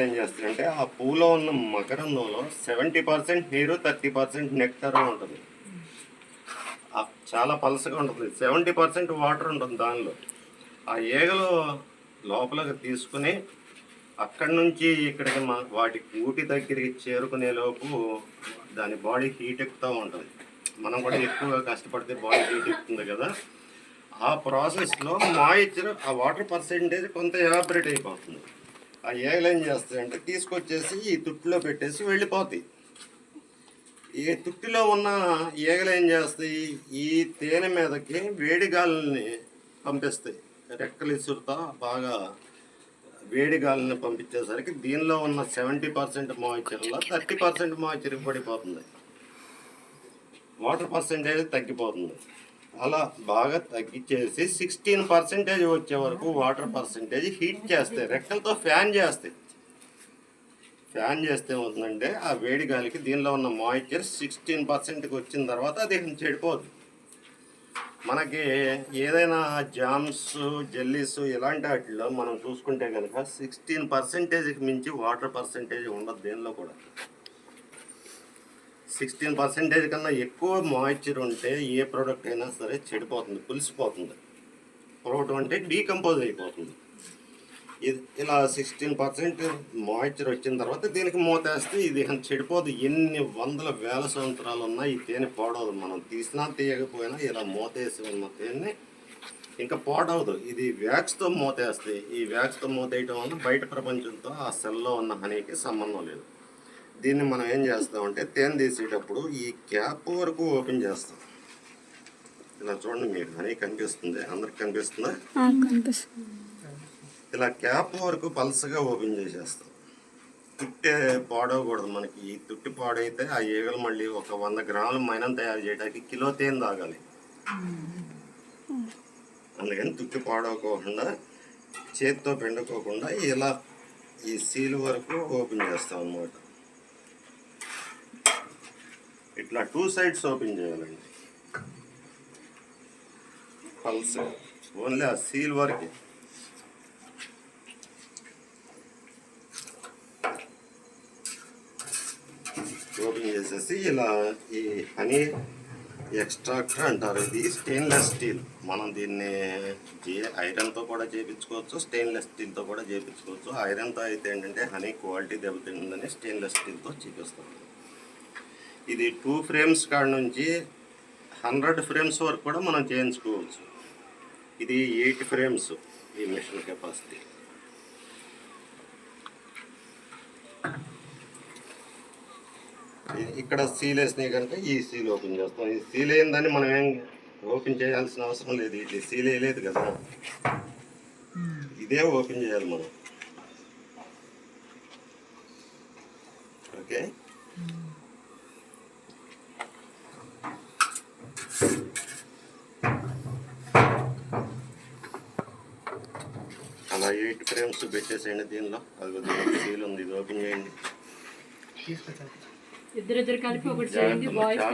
ఏం చేస్తారంటే ఆ పూలో ఉన్న మకరందంలో సెవెంటీ పర్సెంట్ నీరు థర్టీ పర్సెంట్ నెక్టర్ ఉంటుంది. చాలా పలసగా ఉంటుంది. సెవెంటీ పర్సెంట్ వాటర్ ఉంటుంది దానిలో. ఆ ఈగలు లోపలికి తీసుకుని అక్కడి నుంచి ఇక్కడికి మా వాటి ఊటి దగ్గరికి చేరుకునే లోపు దాని బాడీ హీట్ ఎక్కుతూ ఉంటుంది. మనం కూడా ఎక్కువగా కష్టపడితే బాడీ హీట్ ఎక్కుతుంది కదా. ఆ ప్రాసెస్లో మాయిచ్చర్ ఆ వాటర్ పర్సెంటేజ్ కొంత ఎవాబరేట్ అయిపోతుంది. ఆ ఏగలు ఏం చేస్తాయంటే తీసుకొచ్చేసి ఈ తుట్టులో పెట్టేసి వెళ్ళిపోతాయి. ఈ తుట్టిలో ఉన్న ఈగలు ఏం చేస్తాయి? ఈ తేనె మీదకి వేడిగాలని పంపిస్తాయి. రెక్కలు ఇసురుతా బాగా వేడిగాలని పంపించేసరికి దీనిలో ఉన్న సెవెంటీ పర్సెంట్ మాయిచర్లో థర్టీ పర్సెంట్ మాయిచర్ పడిపోతుంది. వాటర్ పర్సెంటేజ్ తగ్గిపోతుంది. అలా బాగా తగ్గించేసి సిక్స్టీన్ పర్సెంటేజ్ వచ్చే వరకు వాటర్ పర్సెంటేజ్ హీట్ చేస్తాయి. రెక్కలతో ఫ్యాన్ చేస్తాయి. ఫ్యాన్ చేస్తే ఏమవుతుందంటే ఆ వేడి గాలికి దీనిలో ఉన్న మాయిశ్చర్ సిక్స్టీన్ పర్సెంట్కి వచ్చిన తర్వాత అది చెడిపోదు. మనకి ఏదైనా జామ్స్ జెల్లీస్ ఇలాంటి వాటిలో మనం చూసుకుంటే కనుక సిక్స్టీన్ పర్సెంటేజ్కి మించి వాటర్ పర్సెంటేజ్ ఉండదు దేనిలో కూడా. సిక్స్టీన్ పర్సెంటేజ్ కన్నా ఎక్కువ మాయిశ్చర్ ఉంటే ఏ ప్రోడక్ట్ అయినా సరే చెడిపోతుంది పులిసిపోతుంది. ప్రోడక్ట్ అంటే డీకంపోజ్ అయిపోతుంది. ఇది ఇలా సిక్స్టీన్ పర్సెంట్ మాయిశ్చర్ వచ్చిన తర్వాత దీనికి మూతేస్తే ఇది చెడిపోదు. ఎన్ని వందల వేల సంవత్సరాలు ఉన్నా ఈ తేనె పాడవదు. మనం తీసినా తీయకపోయినా ఇలా మూతేసి ఉన్న తేనె ఇంకా పాడవదు. ఇది వ్యాక్స్తో మూతేస్తే ఈ వ్యాక్స్తో మూతేయటం వల్ల బయట ప్రపంచంతో ఆ సెల్లో ఉన్న హనీకి సంబంధం లేదు. దీన్ని మనం ఏం చేస్తామంటే తేనె తీసేటప్పుడు ఈ క్యాప్ వరకు ఓపెన్ చేస్తాం. ఇలా చూడండి మీకు హనీ కనిపిస్తుంది. అందరికి కనిపిస్తుందా? కనిపిస్తుంది. ఇలా క్యాప్ వరకు పల్సగా ఓపెన్ చేసేస్తాం. తుట్టే పాడవకూడదు మనకి. ఈ తుట్టి పాడైతే ఆ ఈగలు మళ్ళీ ఒక వంద గ్రాముల మైనం తయారు చేయడానికి కిలో తేనె తాగాలి. అందుకని తుట్టి పాడవకోకుండా చేతితో పిండుకోకుండా ఇలా ఈ సీల్ వరకు ఓపెన్ చేస్తాం అన్నమాట. ఇట్లా టూ సైడ్స్ ఓపెన్ చేయాలండి. పల్స్ ఓన్లీ ఆ సీల్ వరకే. ఓపెన్ చేసేసి ఇలా ఈ హనీ ఎక్స్ట్రాక్టర్ అంటారు. ఇది స్టెయిన్లెస్ స్టీల్. మనం దీన్ని జే- ఐరన్తో కూడా చేయించుకోవచ్చు స్టెయిన్లెస్ స్టీల్తో కూడా చేయించుకోవచ్చు ఐరన్తో అయితే ఏంటంటే హనీ క్వాలిటీ దెబ్బతింటుందని స్టెయిన్లెస్ స్టీల్తో చేపిస్తాం ఇది టూ ఫ్రేమ్స్ కాడ నుంచి హండ్రెడ్ ఫ్రేమ్స్ వరకు కూడా మనం చేయించుకోవచ్చు. ఇది ఎయిట్ ఫ్రేమ్స్ ఈ మిషన్ కెపాసిటీ. ఇక్కడ సీల్ వేసినాయి కనుక ఈ సీల్ ఓపెన్ చేస్తాం. ఈ సీల్ అయిందని మనం ఏం ఓపెన్ చేయాల్సిన అవసరం లేదు. ఇది సీల్ వేయలేదు కదా. ఇదే ఓపెన్ చేయాలి మనం. ఓకే? ఎయిట్ ఫ్రేమ్స్ పెట్టేసేయండి దీనిలో. అది సీల్ ఉంది ఇది ఓపెన్ చేయండి. ఇద్దరిద్దరు కలిపి ఒకటి చేయండి బాయ్స్